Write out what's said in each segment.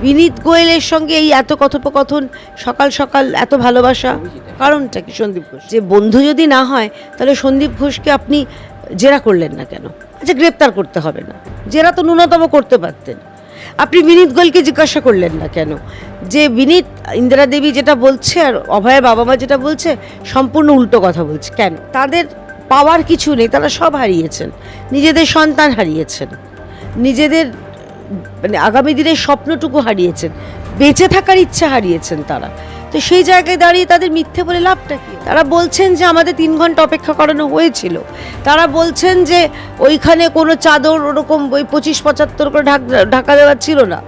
বিনীত গোয়েলের সঙ্গে এই এত কথোপকথন সকাল সকাল এত ভালোবাসা। কারণটা কি? সন্দীপ ঘোষ। যে বন্ধু যদি না হয় তাহলে সন্দীপ ঘোষকে আপনি জেরা করলেন না কেন? আচ্ছা গ্রেপ্তার করতে হবে না। জেরা তো ন্যূনতম করতে পারতেন। আপনি বিনীত গোয়েলকে জিজ্ঞাসা করলেন না কেন? যে বিনীত ইন্দিরা দেবী যেটা বলছে আর অভয়ের বাবা মা যেটা বলছে সম্পূর্ণ উল্টো কথা বলছে। কেন? তাদের পাওয়ার কিছু নেই তারা সব হারিয়েছেন। নিজেদের সন্তান হারিয়েছেন। নিজেদের মানে আগামী দিনের স্বপ্নটুকু হারিয়েছেন বেঁচে থাকার ইচ্ছা হারিয়েছেন তারা। তো সেই জায়গায় দাঁড়িয়ে তাদের মিথ্যে বলে লাভটা কি? তারা বলছেন যে আমাদের তিন ঘণ্টা অপেক্ষা করানো হয়েছিল। তারা বলছেন যে ওইখানে কোনো চাদর ওরকম ওই পঁচিশ পঁচাত্তর করে ঢাক ঢাকা দেওয়া ছিল না।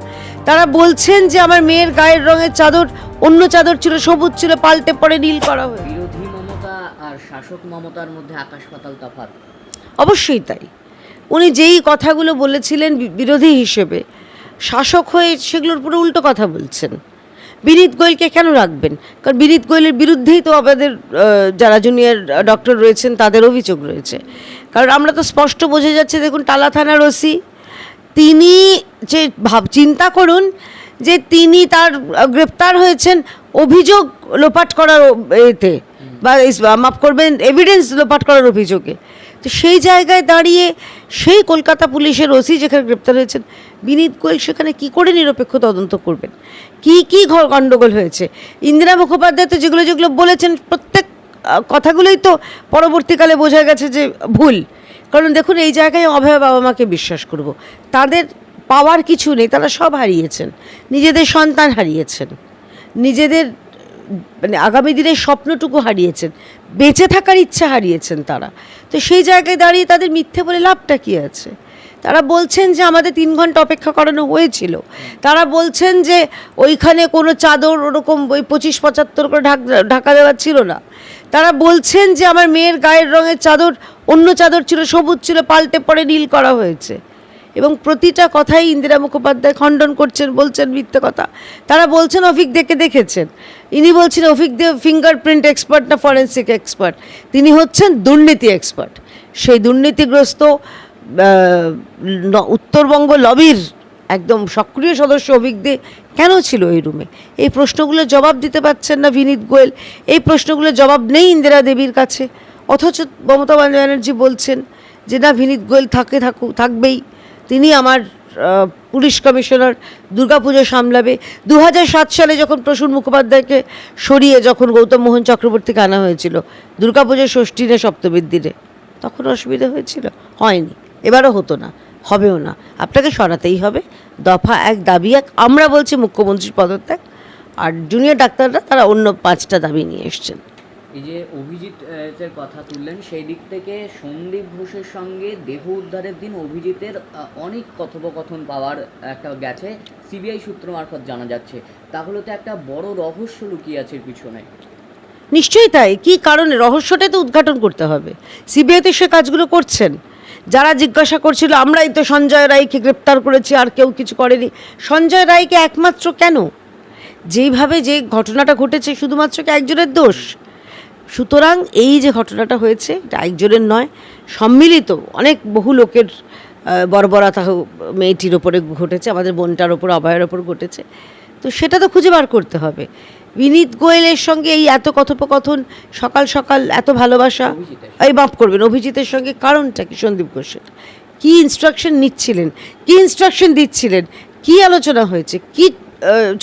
তারা বলছেন যে আমার মেয়ের গায়ের রঙের চাদর অন্য চাদর ছিল সবুজ ছিল পাল্টে পরে নীল করা হয়েছে। বিরোধী মমতা আর শাসক মমতার মধ্যে আকাশ পাতাল তফাৎ। অবশ্যই তাই। উনি যেই কথাগুলো বলেছিলেন বিরোধী হিসেবে, শাসক হয়ে সেগুলোর পুরো উল্টো কথা বলছেন। বিনীত গোয়েলকে কেন রাখবেন? কারণ বিনীত গোয়েলের বিরুদ্ধেই তো আমাদের যারা জুনিয়র ডক্টর রয়েছেন, তাদের অভিযোগ রয়েছে। কারণ আমরা তো স্পষ্ট বোঝা যাচ্ছে, দেখুন টালা থানার ওসি, তিনি যে ভাব, চিন্তা করুন যে তিনি তার গ্রেপ্তার হয়েছেন অভিযোগ লোপাট করার এতে, বা মাফ করবেন এভিডেন্স লোপাট করার অভিযোগে। তো সেই জায়গায় দাঁড়িয়ে সেই কলকাতা পুলিশের ওসি যেখানে গ্রেপ্তার হয়েছেন, বিনীত গোয়েল সেখানে কি করে নিরপেক্ষ তদন্ত করবেন? কি কি গণ্ডগোল হয়েছে? ইন্দিরা মুখোপাধ্যায় তো যেগুলো যেগুলো বলেছেন, প্রত্যেক কথাগুলোই তো পরবর্তীকালে বোঝা গেছে যে ভুল। কারণ দেখুন, এই জায়গায় অভয় বাবা মাকে বিশ্বাস করব। তাদের পাওয়ার কিছু নেই, তারা সব হারিয়েছেন। নিজেদের সন্তান হারিয়েছেন। নিজেদের মানে আগামী দিনের স্বপ্নটুকু হারিয়েছেন, বেঁচে থাকার ইচ্ছা হারিয়েছেন তারা। তো সেই জায়গায় দাঁড়িয়ে তাদের মিথ্যে বলে লাভটা কী আছে? তারা বলছেন যে আমাদের তিন ঘণ্টা অপেক্ষা করানো হয়েছিল। তারা বলছেন যে ওইখানে কোনো চাদর ওরকম ওই পঁচিশ, পঁচাত্তর করে ঢাক, ঢাকা দেওয়া ছিল না। তারা বলছেন যে আমার মেয়ের গায়ের রঙের চাদর অন্য চাদর ছিল, সবুজ ছিল, পাল্টে পরে নীল করা হয়েছে। এবং প্রতিটা কথাই ইন্দিরা মুখোপাধ্যায় খণ্ডন করছেন, বলছেন মিথ্যে কথা। তারা বলছেন, অফিক দেখে দেখেছেন। ইনি বলছেন, অফিক দে, ফিঙ্গারপ্রিন্ট এক্সপার্ট না ফরেন্সিক এক্সপার্ট? তিনি হচ্ছেন দুর্নীতি এক্সপার্ট। সেই দুর্নীতিগ্রস্ত উত্তরবঙ্গ লবির একদম সক্রিয় সদস্য অভিক দে কেন ছিল এই রুমে? এই প্রশ্নগুলো জবাব দিতে পারছেন না বিনীত গোয়েল। এই প্রশ্নগুলোর জবাব নেই ইন্দিরা দেবীর কাছে। অথচ মমতা ব্যানার্জি বলছেন যে, না বিনীত গোয়েল থাকে থাকুক থাকবেই। তিনি আমার পুলিশ কমিশনার দুর্গাপুজো সামলাবে। দু সালে যখন প্রসূন মুখোপাধ্যায়কে সরিয়ে যখন গৌতম মোহন চক্রবর্তীকে আনা হয়েছিল, দুর্গাপুজো ষষ্ঠী না সপ্তমীর দিনে, তখন অসুবিধা হয়েছিল? হয়নি। এবারও হতো না, হবেও না। আপনাকে সরাতেই হবে। দফা এক, দাবি এক। আমরা বলছি মুখ্যমন্ত্রীর পদত্যাগ। আর জুনিয়র ডাক্তাররা তারা অন্য পাঁচটা দাবি নিয়ে এসছেন। এই যে অভিজিৎ এর কথা তুললেন, সেই দিক থেকে সন্দীপ ঘোষের সঙ্গে দেহ উদ্ধারের দিন অভিজিতের অনেক কথোপকথন পাওয়ার একটা গেছে। সিবিআই সূত্র মারফত জানা যাচ্ছে। তাহলে তো একটা বড় রহস্য লুকিয়ে আছে পিছনে। নিশ্চয়ই তাই। কি কারণে? রহস্যটাই তো উদ্ঘাটন করতে হবে। সিবিআইতে সে কাজগুলো করছেন। যারা জিজ্ঞাসা করছিল, আমরাই তো সঞ্জয় রায়কে গ্রেপ্তার করেছি, আর কেউ কিছু করেনি। সঞ্জয় রায়কে একমাত্র কেন? যেইভাবে যে ঘটনাটা ঘটেছে, শুধুমাত্র কি একজনের দোষ? সুতরাং এই যে ঘটনাটা হয়েছে এটা একজনের নয় সম্মিলিত অনেক বহু লোকের বর্বরতা মেয়েটির ওপরে ঘটেছে আমাদের বোনটার ওপর অভয়ের ওপর ঘটেছে। তো সেটা তো খুঁজে বার করতে হবে। বিনীত গোয়েলের সঙ্গে এই এত কথোপকথন সকাল সকাল এত ভালোবাসা। এই মাফ করবেন অভিজিতের সঙ্গে কারণটা কি সন্দীপ ঘোষের? কি ইনস্ট্রাকশন নিচ্ছিলেন? কি ইনস্ট্রাকশন দিচ্ছিলেন? কি আলোচনা হয়েছে? কি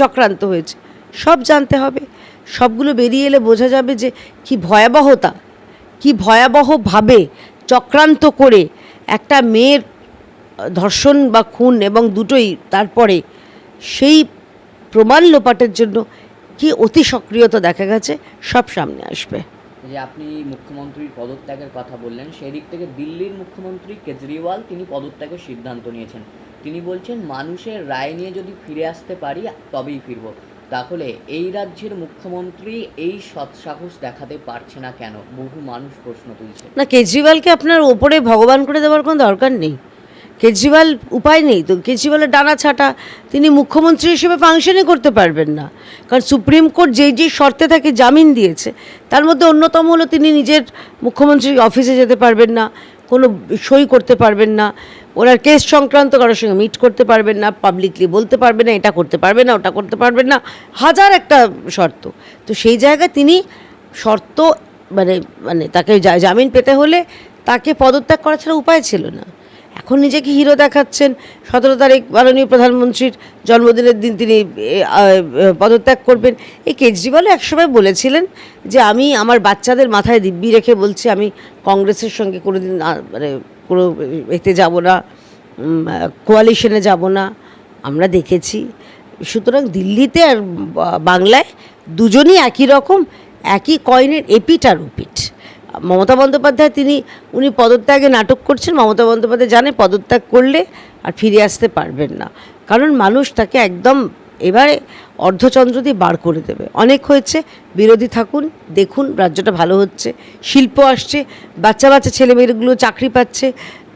চক্রান্ত হয়েছে? সব জানতে হবে। সবগুলো বেরিয়ে এলে বোঝা যাবে যে কি ভয়াবহতা, কি ভয়াবহভাবে চক্রান্ত করে একটা মেয়ের ধর্ষণ বা খুন এবং দুটোই তারপরে সেই প্রমাণ লোপাটের জন্য কি অতি সক্রিয়তা দেখা গেছে সব সামনে আসবে। যে আপনি মুখ্যমন্ত্রীর পদত্যাগের কথা বললেন, সেই দিক থেকে দিল্লির মুখ্যমন্ত্রী কেজরিওয়াল তিনি পদত্যাগের সিদ্ধান্ত নিয়েছেন। তিনি বলছেন, মানুষের রায় নিয়ে যদি ফিরে আসতে পারি, তবেই ফিরব। তাহলে এই রাজ্যের মুখ্যমন্ত্রী এই সৎসাহস দেখাতে পারছে না কেন? বহু মানুষ প্রশ্ন তুলছে। না, কেজরিওয়ালকে আপনার ওপরে ভগবান করে দেওয়ার কোনো দরকার নেই। কেজরিওয়াল উপায় নেই তো, কেজরিওয়ালের ডানা ছাটা তিনি মুখ্যমন্ত্রী হিসেবে ফাংশনই করতে পারবেন না। কারণ সুপ্রিম কোর্ট যেই যেই শর্তে তাকে জামিন দিয়েছে, তার মধ্যে অন্যতম হলো তিনি নিজের মুখ্যমন্ত্রীর অফিসে যেতে পারবেন না, কোনো সই করতে পারবেন না। ওনার কেস সংক্রান্ত কারোর সঙ্গে মিট করতে পারবেন না পাবলিকলি বলতে পারবেন না, এটা করতে পারবেন না, ওটা করতে পারবেন না, হাজার একটা শর্ত। তো সেই জায়গায় তিনি শর্ত মানে মানে তাকে জামিন পেতে হলে তাকে পদত্যাগ করা ছাড়া উপায় ছিল না। এখন নিজেকে হিরো দেখাচ্ছেন। সতেরো তারিখ মাননীয় প্রধানমন্ত্রীর জন্মদিনের দিন তিনি পদত্যাগ করবেন। এই কেজরিওয়ালও একসময় বলেছিলেন যে, আমি আমার বাচ্চাদের মাথায় দিব্যি রেখে বলছি, আমি কংগ্রেসের সঙ্গে কোনোদিন মানে কোনো এতে যাব না কোয়ালিশনে যাব না, আমরা দেখেছি। সুতরাং দিল্লিতে আর বাংলায় দুজনই একই রকম, একই কয়েনের এপিট আর উপিট মমতা বন্দ্যোপাধ্যায় তিনি, উনি পদত্যাগে নাটক করছেন, মমতা বন্দ্যোপাধ্যায় জানে পদত্যাগ করলে আর ফিরে আসতে পারবেন না। কারণ মানুষ তাকে একদম এবারে অর্ধচন্দ্র দিয়ে বার করে দেবে। অনেক হয়েছে বিরোধী থাকুন দেখুন রাজ্যটা ভালো হচ্ছে শিল্প আসছে বাচ্চা বাচ্চা ছেলেমেয়েগুলো চাকরি পাচ্ছে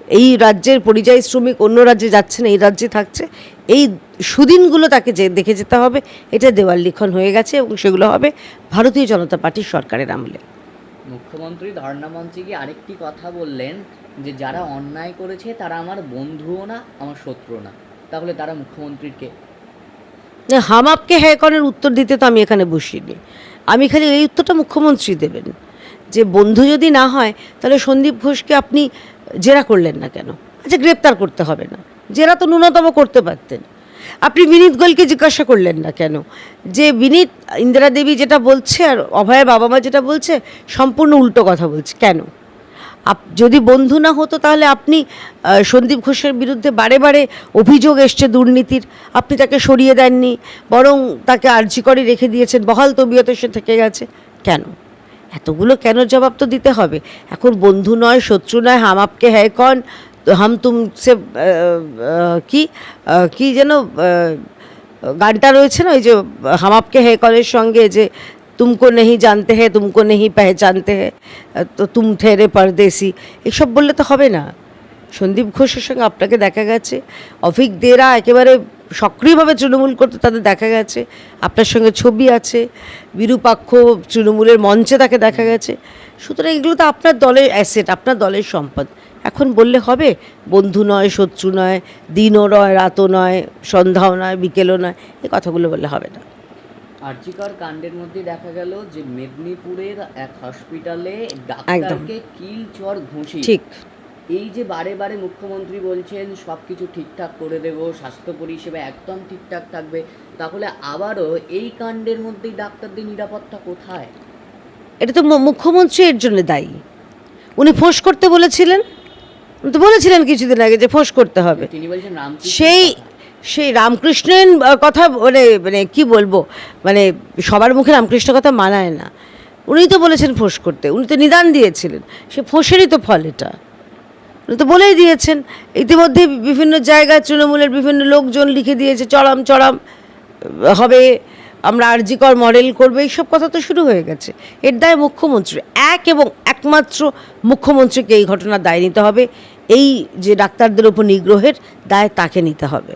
এই রাজ্যের পরিযায়ী শ্রমিক অন্য রাজ্যে যাচ্ছে না এই রাজ্যে থাকছে এই সুদিনগুলো তাকে যে দেখে যেতে হবে এটা দেওয়াল লিখন হয়ে গেছে এবং সেগুলো হবে ভারতীয় জনতা পার্টির সরকারের আমলে। মুখ্যমন্ত্রী ধর্ণা মঞ্চে গিয়ে আরেকটি কথা বললেন যে যারা অন্যায় করেছে তারা আমার বন্ধুও না আমার শত্রু না। তাহলে তারা মুখ্যমন্ত্রীর কে? না, হাম আপকে হ্যাঁ কনের উত্তর দিতে তো আমি এখানে বসিনি। আমি খালি এই উত্তরটা মুখ্যমন্ত্রী দেবেন। যে বন্ধু যদি না হয়, তাহলে সন্দীপ ঘোষকে আপনি জেরা করলেন না কেন? আচ্ছা গ্রেপ্তার করতে হবে না। জেরা তো ন্যূনতম করতে পারতেন। আপনি বিনীত গোয়েলকে জিজ্ঞাসা করলেন না কেন? যে বিনীত, ইন্দিরা দেবী যেটা বলছে আর অভয়ের বাবা মা যেটা বলছে, সম্পূর্ণ উল্টো কথা বলছে। কেন? আপ যদি বন্ধু না হতো তাহলে আপনি সন্দীপ ঘোষের বিরুদ্ধে বারে বারে অভিযোগ এসছে দুর্নীতির। আপনি তাকে সরিয়ে দেননি বরং তাকে আর্জি করে রেখে দিয়েছেন বহাল তবিয়তে সে থেকে গেছে। কেন? এতগুলো কেন জবাব তো দিতে হবে? এখন বন্ধু নয় শত্রু নয় হাম আপকে হ্যায় কন? হাম তুম সে আহ, আহ, কি কি যেন গানটা রয়েছে না ওই যে হাম আপকে হে কলের সঙ্গে যে তুমকো নেহি জানতে হে তুমকো নেহি পেহচানতে হে তো তুম ঠেরে পরদেশি এসব বললে তো হবে না সন্দীপ ঘোষের সঙ্গে আপনাকে দেখা গেছে। অভিক দেরা একেবারে সক্রিয়ভাবে তৃণমূল করতে তাদের দেখা গেছে। আপনার সঙ্গে ছবি আছে। বিরূপাক্ষ তৃণমূলের মঞ্চে তাকে দেখা গেছে। সুতরাং এগুলো তো আপনার দলের অ্যাসেট আপনার দলের সম্পদ। এখন বললে হবে, বন্ধু নয়, শত্রু নয়, দিনও নয়, রাতও নয়, সন্ধ্যাও নয়, বিকেলও নয়, এই কথাগুলো বললে হবে না। আর্জিকর কাণ্ডের মধ্যে দেখা গেল যে মেদিনীপুরের এক হসপিটালে ডাক্তারকে কিল চর ঘুষি। ঠিক। এই যে বারে বারে মুখ্যমন্ত্রী বলছেন সব কিছু ঠিকঠাক করে দেবো স্বাস্থ্য পরিষেবা একদম ঠিকঠাক থাকবে তাহলে আবারও এই কাণ্ডের মধ্যেই ডাক্তারদের নিরাপত্তা কোথায়? এটা তো মুখ্যমন্ত্রী এর জন্য দায়ী। উনি ফোঁস করতে বলেছিলেন। তো বলেছিলেন কিছুদিন আগে যে ফোঁস করতে হবে। তিনি বলছেন রামকৃষ্ণ সেই সেই রামকৃষ্ণের কথা মানে মানে কি বলব? মানে সবার মুখে রামকৃষ্ণ কথা মানায় না। উনি তো বলেছেন ফোঁস করতে, উনি তো নিদান দিয়েছিলেন। সে ফোঁসেরই তো ফল এটা। উনি তো বলেই দিয়েছেন। ইতিমধ্যে বিভিন্ন জায়গায় তৃণমূলের বিভিন্ন লোকজন লিখে দিয়েছে চড়াম চড়াম হবে, আমরা আরজিকর মডেল করব, এইসব কথা তো শুরু হয়ে গেছে। এর দায় মুখ্যমন্ত্রী, এক এবং একমাত্র মুখ্যমন্ত্রীকে এই ঘটনার দায় নিতে হবে। এই যে ডাক্তারদের উপর নিগ্রহের দায় তাকে নিতে হবে।